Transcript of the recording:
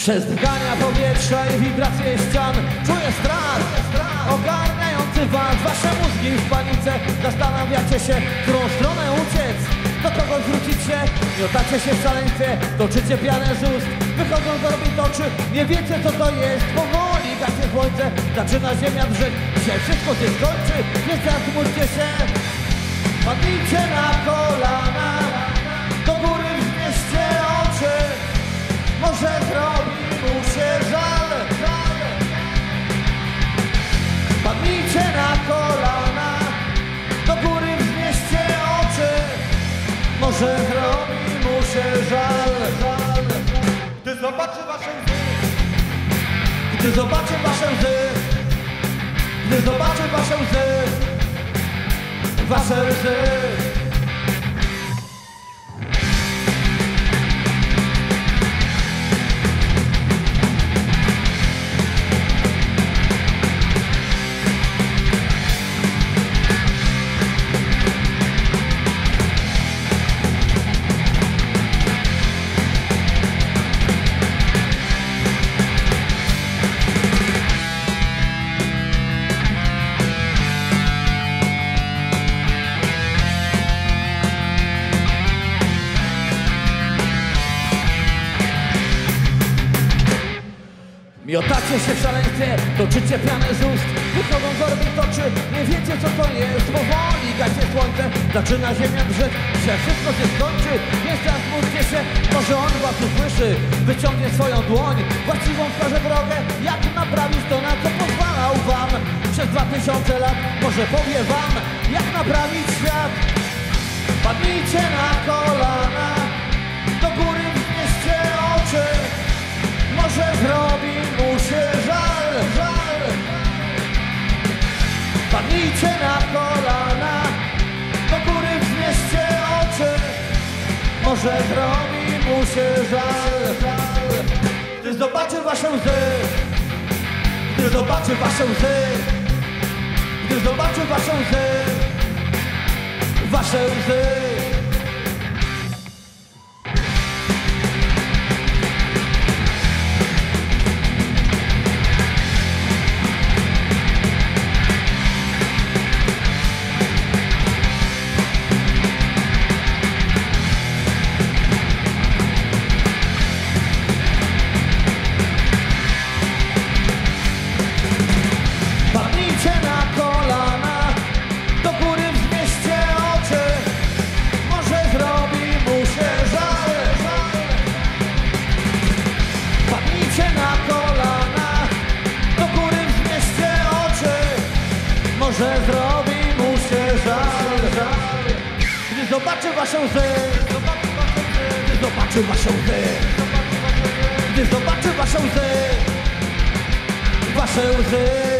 Przez drgania powietrza i wibracje ścian Czuję strach, ogarniający was Wasze mózgi w panice. Zastanawiacie się, którą stronę uciec. Do kogo zwrócić się? Miotacie się w szaleństwie Toczycie pianę z ust. Wychodzą z orbit oczy Nie wiecie co to jest. Powoli gaśnie słońce. Zaczyna ziemia drzeć. Dzisiaj wszystko się skończy. Nie zasmućcie się. Padnijcie na kolana. Do góry zobaczy wasze łzy, Gdy zobaczy wasze łzy Gdy zobaczy wasze łzy Wasze łzy Miotacie się w szaleństwie, toczycie pianę z ust. Wychodzą z orbit oczy, nie wiecie co to jest Powoli gaśnie słońce, zaczyna ziemia drzeć Że wszystko się skończy, nie zasmućcie się Może on was usłyszy, wyciągnie swoją dłoń Właściwą wskaże drogę, jak naprawić to na co pozwalał wam? Przez dwa tysiące lat, może powie wam Jak naprawić świat? Padnijcie na kolana Padnijcie na kolana Do góry wznieście oczy. Może zrobi mu się żal, Gdy zobaczy wasze łzy Gdy zobaczy wasze łzy Gdy zobaczy wasze łzy Wasze łzy na kolana, do góry wznieście oczy, może zrobi mu się żal. Gdy zobaczy wasze łzy, gdy zobaczy wasze łzy, gdy zobaczy wasze łzy, wasze łzy.